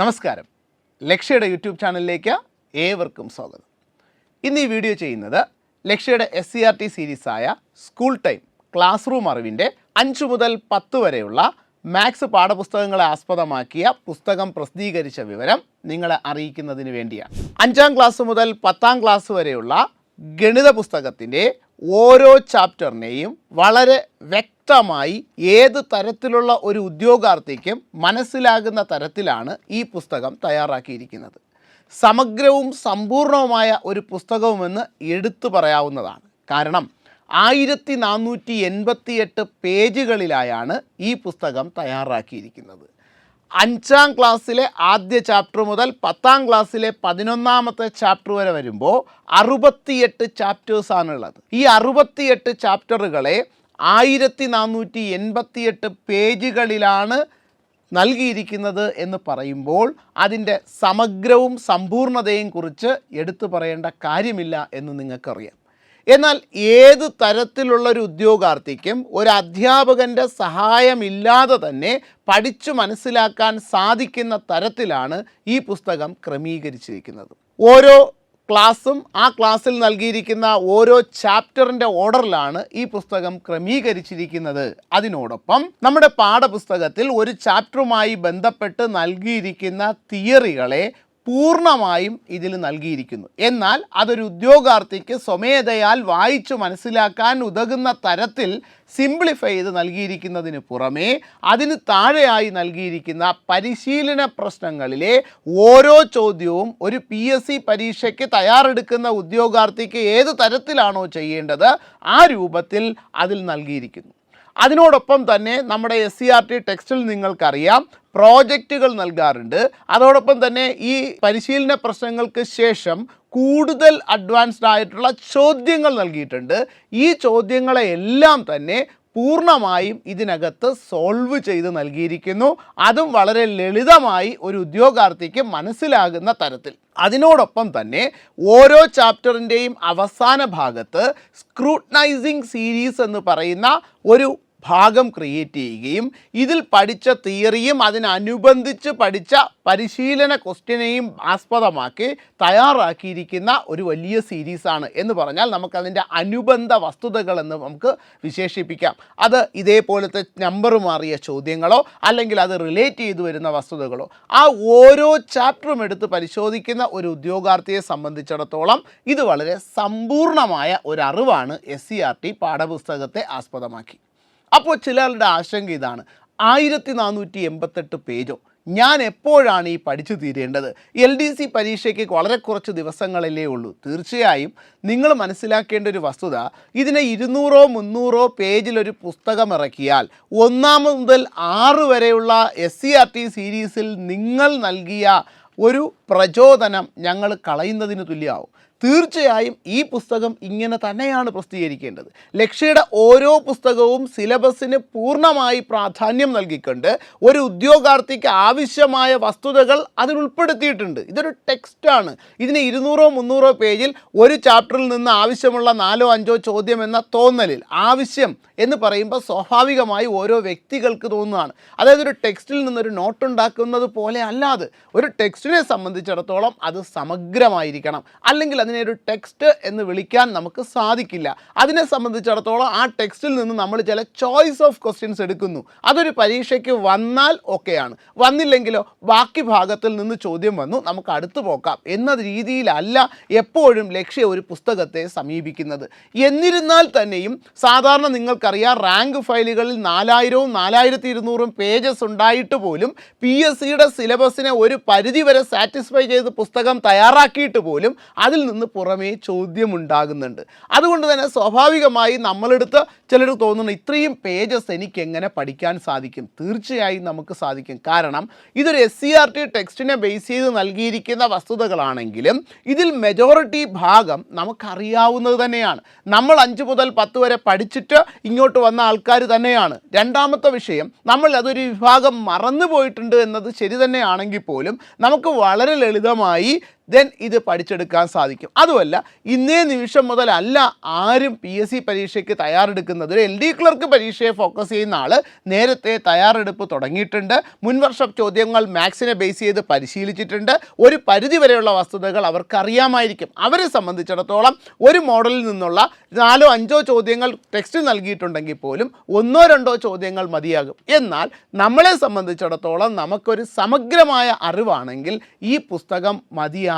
നമസ്കാരം. ലക്ഷ്യയുടെ യൂട്യൂബ് ചാനലിലേക്ക് ഏവർക്കും സ്വാഗതം. ഇന്ന് ഈ വീഡിയോ ചെയ്യുന്നത് ലക്ഷ്യയുടെ എസ് സി ആർ ടി സീരീസായ സ്കൂൾ ടൈം ക്ലാസ് റൂം അറിവിന്റെ അഞ്ച് മുതൽ പത്ത് വരെയുള്ള മാത്സ് പാഠപുസ്തകങ്ങളെ ആസ്പദമാക്കിയ പുസ്തകം പ്രസിദ്ധീകരിച്ച വിവരം നിങ്ങളെ അറിയിക്കുന്നതിന് വേണ്ടിയാണ്. അഞ്ചാം ക്ലാസ് മുതൽ പത്താം ക്ലാസ് വരെയുള്ള ഗണിത പുസ്തകത്തിന്റെ ഓരോ ചാപ്റ്ററിനെയും വളരെ വ്യക്തമായി ഏത് തരത്തിലുള്ള ഒരു ഉദ്യോഗാർത്ഥിക്കും മനസ്സിലാകുന്ന തരത്തിലാണ് ഈ പുസ്തകം തയ്യാറാക്കിയിരിക്കുന്നത്. സമഗ്രവും സമ്പൂർണവുമായ ഒരു പുസ്തകവുമെന്ന് എടുത്തു പറയാവുന്നതാണ്. കാരണം ആയിരത്തി നാനൂറ്റി എൺപത്തിയെട്ട് പേജുകളിലായാണ് ഈ പുസ്തകം തയ്യാറാക്കിയിരിക്കുന്നത്. അഞ്ചാം ക്ലാസ്സിലെ ആദ്യ ചാപ്റ്റർ മുതൽ പത്താം ക്ലാസ്സിലെ പതിനൊന്നാമത്തെ ചാപ്റ്റർ വരെ വരുമ്പോൾ അറുപത്തിയെട്ട് ചാപ്റ്റേഴ്സാണ് ഉള്ളത് ഈ അറുപത്തിയെട്ട് ചാപ്റ്ററുകളെ ആയിരത്തി നാനൂറ്റി എൺപത്തിയെട്ട് പേജുകളിലാണ് നൽകിയിരിക്കുന്നത് എന്ന് പറയുമ്പോൾ അതിന്റെ സമഗ്രവും സമ്പൂർണതയും കുറിച്ച് എടുത്തു പറയേണ്ട കാര്യമില്ല എന്ന് നിങ്ങൾക്കറിയാം. എന്നാൽ ഏത് തരത്തിലുള്ള ഒരു ഉദ്യോഗാർത്ഥിക്കും ഒരു അധ്യാപകന്റെ സഹായമില്ലാതെ തന്നെ പഠിച്ചു മനസ്സിലാക്കാൻ സാധിക്കുന്ന തരത്തിലാണ് ഈ പുസ്തകം ക്രമീകരിച്ചിരിക്കുന്നത്. ഓരോ ക്ലാസ്സും ആ ക്ലാസ്സിൽ നൽകിയിരിക്കുന്ന ഓരോ ചാപ്റ്ററിന്റെ ഓർഡറിലാണ് ഈ പുസ്തകം ക്രമീകരിച്ചിരിക്കുന്നത്. അതിനോടൊപ്പം നമ്മുടെ പാഠപുസ്തകത്തിൽ ഒരു ചാപ്റ്ററുമായി ബന്ധപ്പെട്ട് നൽകിയിരിക്കുന്ന തിയറികളെ പൂർണമായും ഇതിൽ നൽകിയിരിക്കുന്നു. എന്നാൽ അതൊരു ഉദ്യോഗാർത്ഥിക്ക് സ്വമേധയാൽ വായിച്ചു മനസ്സിലാക്കാൻ ഉതകുന്ന തരത്തിൽ സിംപ്ലിഫൈ ചെയ്ത് നൽകിയിരിക്കുന്നതിന് പുറമേ അതിന് താഴെയായി നൽകിയിരിക്കുന്ന പരിശീലന പ്രശ്നങ്ങളിലെ ഓരോ ചോദ്യവും ഒരു പി എസ് സി പരീക്ഷയ്ക്ക് തയ്യാറെടുക്കുന്ന ഉദ്യോഗാർത്ഥിക്ക് ഏത് തരത്തിലാണോ ചെയ്യേണ്ടത് ആ രൂപത്തിൽ അതിൽ നൽകിയിരിക്കുന്നു. അതിനോടൊപ്പം തന്നെ നമ്മുടെ എസ് സി ആർ ടി ടെക്സ്റ്റിൽ നിങ്ങൾക്കറിയാം പ്രോജക്റ്റുകൾ നൽകാറുണ്ട്. അതോടൊപ്പം തന്നെ ഈ പരിശീലന പ്രശ്നങ്ങൾക്ക് ശേഷം കൂടുതൽ അഡ്വാൻസ്ഡ് ആയിട്ടുള്ള ചോദ്യങ്ങൾ നൽകിയിട്ടുണ്ട്. ഈ ചോദ്യങ്ങളെ എല്ലാം തന്നെ പൂർണമായും ഇതിനകത്ത് സോൾവ് ചെയ്ത് നൽകിയിരിക്കുന്നു. അതും വളരെ ലളിതമായി ഒരു ഉദ്യോഗാർത്ഥിക്ക് മനസ്സിലാകുന്ന തരത്തിൽ. അതിനോടൊപ്പം തന്നെ ഓരോ ചാപ്റ്ററിന്റെയും അവസാന ഭാഗത്ത് സ്ക്രൂട്ടനൈസിങ് സീരീസ് എന്ന് പറയുന്ന ഒരു ഭാഗം ക്രിയേറ്റ് ചെയ്യുകയും ഇതിൽ പഠിച്ച തിയറിയും അതിനനുബന്ധിച്ച് പഠിച്ച പരിശീലന ക്വസ്റ്റ്യനെയും ആസ്പദമാക്കി തയ്യാറാക്കിയിരിക്കുന്ന ഒരു വലിയ സീരീസാണ് എന്ന് പറഞ്ഞാൽ നമുക്കതിന്റെ അനുബന്ധ വസ്തുതകളെന്ന് നമുക്ക് വിശേഷിപ്പിക്കാം. അത് ഇതേപോലത്തെ നമ്പർ മാറിയ ചോദ്യങ്ങളോ അല്ലെങ്കിൽ അത് റിലേറ്റ് ചെയ്തു വരുന്ന വസ്തുതകളോ ആ ഓരോ ചാപ്റ്ററും എടുത്ത് പരിശോധിക്കുന്ന ഒരു ഉദ്യോഗാർത്ഥിയെ സംബന്ധിച്ചിടത്തോളം ഇത് വളരെ സമ്പൂർണമായ ഒരു അറിവാണ് എസ് സി ആർ ടി പാഠപുസ്തകത്തെ ആസ്പദമാക്കി. അപ്പോൾ ചിലരുടെ ആശങ്ക ഇതാണ്. ആയിരത്തി നാനൂറ്റി എൺപത്തെട്ട് പേജോ. ഞാൻ എപ്പോഴാണ് ഈ പഠിച്ചു തീരേണ്ടത്? എൽ ഡി സി പരീക്ഷയ്ക്ക് വളരെ കുറച്ച് ദിവസങ്ങളല്ലേ ഉള്ളൂ. തീർച്ചയായും നിങ്ങൾ മനസ്സിലാക്കേണ്ട ഒരു വസ്തുത ഇതിനെ ഇരുന്നൂറോ മുന്നൂറോ പേജിലൊരു പുസ്തകം ഇറക്കിയാൽ ഒന്നാം മുതൽ ആറ് വരെയുള്ള എസ് സി ആർ ടി സീരീസിൽ നിങ്ങൾ നൽകിയ ഒരു പ്രചോദനം ഞങ്ങൾ കളയുന്നതിന് തുല്യമാവും. തീർച്ചയായും ഈ പുസ്തകം ഇങ്ങനെ തന്നെയാണ് പ്രസിദ്ധീകരിക്കേണ്ടത്. ലക്ഷ്യയുടെ ഓരോ പുസ്തകവും സിലബസിന് പൂർണമായി പ്രാധാന്യം നൽകിക്കൊണ്ട് ഒരു ഉദ്യോഗാർത്ഥിക്ക് ആവശ്യമായ വസ്തുതകൾ അതിൽ ഉൾപ്പെടുത്തിയിട്ടുണ്ട് ഇതൊരു ടെക്സ്റ്റാണ്. ഇതിന് ഇരുന്നൂറോ മുന്നൂറോ പേജിൽ ഒരു ചാപ്റ്ററിൽ നിന്ന് ആവശ്യമുള്ള നാലോ അഞ്ചോ ചോദ്യം എന്ന തോന്നലിൽ ആവശ്യം എന്ന് പറയുമ്പോൾ സ്വാഭാവികമായി ഓരോ വ്യക്തികൾക്ക് തോന്നുന്നതാണ്. അതായത് ഒരു ടെക്സ്റ്റിൽ നിന്നൊരു നോട്ട് ഉണ്ടാക്കുന്നത് പോലെ അല്ലാതെ ഒരു ടെക്സ്റ്റിനെ സംബന്ധിച്ചിടത്തോളം അത് സമഗ്രമായിരിക്കണം. അല്ലെങ്കിൽ അതിനെ ഒരു ടെക്സ്റ്റ് എന്ന് വിളിക്കാൻ നമുക്ക് സാധിക്കില്ല. അതിനെ സംബന്ധിച്ചിടത്തോളം ആ ടെക്സ്റ്റിൽ നിന്ന് നമ്മൾ ചില ചോയ്സ് ഓഫ് ക്വസ്റ്റ്യൻസ് എടുക്കുന്നു. അതൊരു പരീക്ഷയ്ക്ക് വന്നാൽ ഓക്കെയാണ് വന്നില്ലെങ്കിലോ ബാക്കി ഭാഗത്തിൽ നിന്ന് ചോദ്യം വന്നു നമുക്ക് അടുത്തു പോക്കാം എന്ന രീതിയിലല്ല എപ്പോഴും ലക്ഷ്യ ഒരു പുസ്തകത്തെ സമീപിക്കുന്നത്. എന്നിരുന്നാൽ തന്നെയും സാധാരണ നിങ്ങൾക്കറിയാം റാങ്ക് ഫയലുകളിൽ നാലായിരവും നാലായിരത്തി ഇരുന്നൂറും പേജസ് ഉണ്ടായിട്ട് പോലും പി എസ് സിയുടെ സിലബസിനെ ഒരു പരിധിവരെ സാറ്റിസ്ഫൈ ചെയ്ത് പുസ്തകം തയ്യാറാക്കിയിട്ട് പോലും അതിൽ നിന്ന് പുറമേ ചോദ്യമുണ്ടാകുന്നുണ്ട്. അതുകൊണ്ട് തന്നെ സ്വാഭാവികമായി നമ്മളെടുത്ത് ചിലർ തോന്നുന്നു ഇത്രയും പേജസ് എനിക്ക് എങ്ങനെ പഠിക്കാൻ സാധിക്കും? തീർച്ചയായും നമുക്ക് സാധിക്കും. കാരണം ഇതൊരു എസ് സി ആർ ടി ടെക്സ്റ്റിനെ ബേസ് ചെയ്ത് നൽകിയിരിക്കുന്ന വസ്തുതകളാണെങ്കിലും ഇതിൽ മെജോറിറ്റി ഭാഗം നമുക്കറിയാവുന്നത് തന്നെയാണ്. നമ്മൾ അഞ്ച് മുതൽ പത്ത് വരെ പഠിച്ചിട്ട് ഇങ്ങോട്ട് വന്ന ആൾക്കാർ തന്നെയാണ്. രണ്ടാമത്തെ വിഷയം നമ്മൾ അതൊരു വിഭാഗം മറന്നു പോയിട്ടുണ്ട് എന്നത് ശരി തന്നെയാണെങ്കിൽ പോലും നമുക്ക് വളരെ ലളിതമായി ദെൻ ഇത് പഠിച്ചെടുക്കാൻ സാധിക്കും. അതുമല്ല ഇന്നേ നിമിഷം മുതലല്ല ആരും പി എസ് സി പരീക്ഷയ്ക്ക് തയ്യാറെടുക്കുന്നത്. ഒരു എൽ ഡി ക്ലർക്ക് പരീക്ഷയെ ഫോക്കസ് ചെയ്യുന്ന ആൾ നേരത്തെ തയ്യാറെടുപ്പ് തുടങ്ങിയിട്ടുണ്ട്. മുൻവർഷ ചോദ്യങ്ങൾ മാത്സിനെ ബേസ് ചെയ്ത് പരിശീലിച്ചിട്ടുണ്ട്. ഒരു പരിധി വരെയുള്ള വസ്തുതകൾ അവർക്കറിയാമായിരിക്കും. അവരെ സംബന്ധിച്ചിടത്തോളം ഒരു മോഡലിൽ നിന്നുള്ള നാലോ അഞ്ചോ ചോദ്യങ്ങൾ ടെക്സ്റ്റ് നൽകിയിട്ടുണ്ടെങ്കിൽ പോലും ഒന്നോ രണ്ടോ ചോദ്യങ്ങൾ മതിയാകും. എന്നാൽ നമ്മളെ സംബന്ധിച്ചിടത്തോളം നമുക്കൊരു സമഗ്രമായ അറിവാണെങ്കിൽ ഈ പുസ്തകം മതിയാകൂ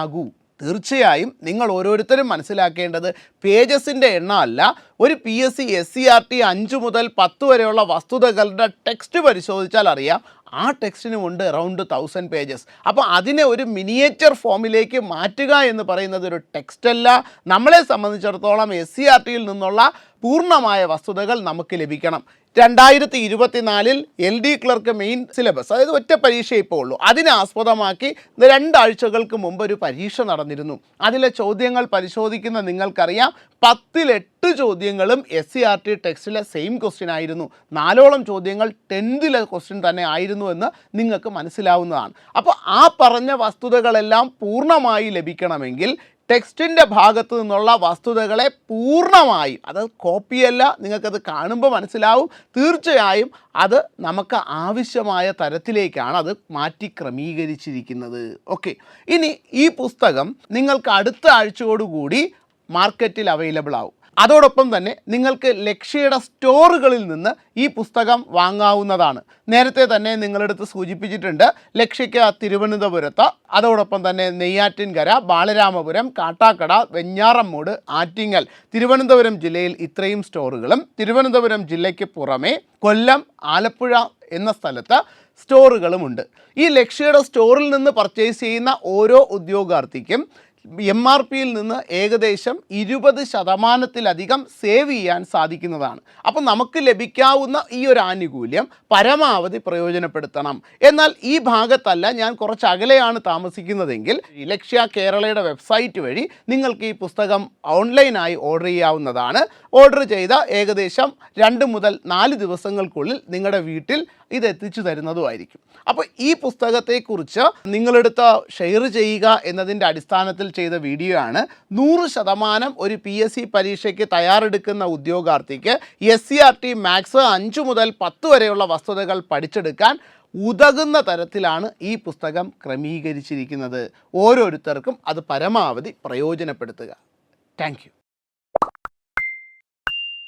തീർച്ചയായും നിങ്ങൾ ഓരോരുത്തരും മനസ്സിലാക്കേണ്ടത് പേജസിന്റെ എണ്ണമല്ല. ഒരു P S C S C R T അഞ്ച് മുതൽ പത്ത് വരെയുള്ള വസ്തുതകളുടെ ടെക്സ്റ്റ് പരിശോധിച്ചാൽ അറിയാം. ആ ടെക്സ്റ്റിനുമുണ്ട് അറൗണ്ട് തൗസൻഡ് പേജസ് അപ്പോൾ അതിനെ ഒരു മിനിയേച്ചർ ഫോമിലേക്ക് മാറ്റുക എന്ന് പറയുന്നത് ഒരു ടെക്സ്റ്റ് അല്ല. നമ്മളെ സംബന്ധിച്ചിടത്തോളം എസ് സി ആർ ടിയിൽ നിന്നുള്ള പൂർണമായ വസ്തുതകൾ നമുക്ക് ലഭിക്കണം. രണ്ടായിരത്തി ഇരുപത്തിനാലിൽ L D clerk main syllabus അതായത് ഒറ്റ പരീക്ഷ ഇപ്പോൾ ഉള്ളൂ. അതിനെ ആസ്പദമാക്കി രണ്ടാഴ്ചകൾക്ക് മുമ്പ് ഒരു പരീക്ഷ നടന്നിരുന്നു. അതിലെ ചോദ്യങ്ങൾ പരിശോധിക്കുന്ന നിങ്ങൾക്കറിയാം പത്തിലെട്ട് ചോദ്യങ്ങളും എസ് സി ആർ ടി ടെക്സ്റ്റിലെ സെയിം ക്വസ്റ്റ്യൻ ആയിരുന്നു. നാലോളം ചോദ്യങ്ങൾ ടെൻത്തിലെ ക്വസ്റ്റ്യൻ തന്നെ ആയിരുന്നു എന്ന് നിങ്ങൾക്ക് മനസ്സിലാവുന്നതാണ്. അപ്പോൾ ആ പറഞ്ഞ വസ്തുതകളെല്ലാം പൂർണമായി ലഭിക്കണമെങ്കിൽ ടെക്സ്റ്റിന്റെ ഭാഗത്ത് നിന്നുള്ള വസ്തുതകളെ പൂർണമായും അത് കോപ്പിയല്ല നിങ്ങൾക്കത് കാണുമ്പോൾ മനസ്സിലാവും. തീർച്ചയായും അത് നമുക്ക് ആവശ്യമായ തരത്തിലേക്കാണ് അത് മാറ്റി ക്രമീകരിച്ചിരിക്കുന്നത്. ഓക്കെ ഇനി ഈ പുസ്തകം നിങ്ങൾക്ക് അടുത്ത ആഴ്ചയോടുകൂടി മാർക്കറ്റിൽ അവൈലബിൾ ആവും. അതോടൊപ്പം തന്നെ നിങ്ങൾക്ക് ലക്ഷ്യയുടെ സ്റ്റോറുകളിൽ നിന്ന് ഈ പുസ്തകം വാങ്ങാവുന്നതാണ്. നേരത്തെ തന്നെ നിങ്ങളെടുത്ത് സൂചിപ്പിച്ചിട്ടുണ്ട് ലക്ഷ്യയ്ക്ക് തിരുവനന്തപുരത്ത് അതോടൊപ്പം തന്നെ നെയ്യാറ്റിൻകര ബാലരാമപുരം കാട്ടാക്കട വെഞ്ഞാറമ്മൂട് ആറ്റിങ്ങൽ തിരുവനന്തപുരം ജില്ലയിൽ ഇത്രയും സ്റ്റോറുകളും തിരുവനന്തപുരം ജില്ലയ്ക്ക് പുറമേ കൊല്ലം ആലപ്പുഴ എന്ന സ്ഥലത്ത് സ്റ്റോറുകളുമുണ്ട്. ഈ ലക്ഷ്യയുടെ സ്റ്റോറിൽ നിന്ന് പർച്ചേസ് ചെയ്യുന്ന ഓരോ ഉദ്യോഗാർത്ഥിക്കും എം ആർ പിയിൽ നിന്ന് ഏകദേശം ഇരുപത് ശതമാനത്തിലധികം സേവ് ചെയ്യാൻ സാധിക്കുന്നതാണ്. അപ്പം നമുക്ക് ലഭിക്കാവുന്ന ഈ ഒരു ആനുകൂല്യം പരമാവധി പ്രയോജനപ്പെടുത്തണം. എന്നാൽ ഈ ഭാഗത്തല്ല ഞാൻ കുറച്ച് അകലെയാണ് താമസിക്കുന്നതെങ്കിൽ ലക്ഷ്യ കേരളയുടെ വെബ്സൈറ്റ് വഴി നിങ്ങൾക്ക് ഈ പുസ്തകം ഓൺലൈനായി ഓർഡർ ചെയ്യാവുന്നതാണ്. ഓർഡർ ചെയ്ത ഏകദേശം രണ്ട് മുതൽ നാല് ദിവസങ്ങൾക്കുള്ളിൽ നിങ്ങളുടെ വീട്ടിൽ ഇത് എത്തിച്ചു തരുന്നതുമായിരിക്കും അപ്പോൾ ഈ പുസ്തകത്തെക്കുറിച്ച് നിങ്ങളെടുത്ത് ഷെയർ ചെയ്യുക എന്നതിന്റെ അടിസ്ഥാനത്തിൽ ചെയ്ത വീഡിയോ ആണ് നൂറ് ശതമാനം ഒരു പി എസ് സി പരീക്ഷയ്ക്ക് തയ്യാറെടുക്കുന്ന ഉദ്യോഗാർത്ഥിക്ക് S C R T maths അഞ്ച് മുതൽ പത്ത് വരെയുള്ള വസ്തുതകൾ പഠിച്ചെടുക്കാൻ ഉതകുന്ന തരത്തിലാണ് ഈ പുസ്തകം ക്രമീകരിച്ചിരിക്കുന്നത്. ഓരോരുത്തർക്കും അത് പരമാവധി പ്രയോജനപ്പെടുത്തുക. താങ്ക്